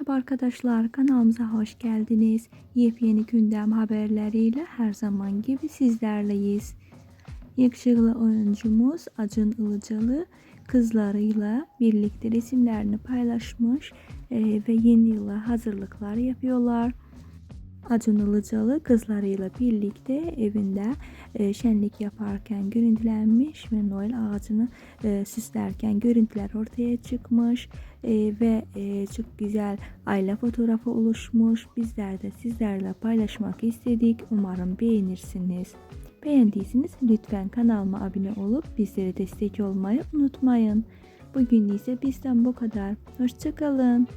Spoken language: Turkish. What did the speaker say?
Merhaba arkadaşlar kanalımıza hoş geldiniz. Yepyeni gündem haberleriyle her zaman gibi sizlerleyiz. Yakışıklı oyuncumuz Acun Ilıcalı kızlarıyla birlikte resimlerini paylaşmış e, ve yeni yıla hazırlıklar yapıyorlar. Acun Ilıcalı kızlarıyla birlikte evinde e, şenlik yaparken görüntülenmiş ve Noel ağacını e, süslerken görüntüler ortaya çıkmış E, ve çok güzel aile fotoğrafı oluşmuş. Bizler de sizlerle paylaşmak istedik. Umarım beğenirsiniz. Beğendiyseniz lütfen kanalıma abone olup bizlere destek olmayı unutmayın. Bugün ise bizden bu kadar. Hoşçakalın.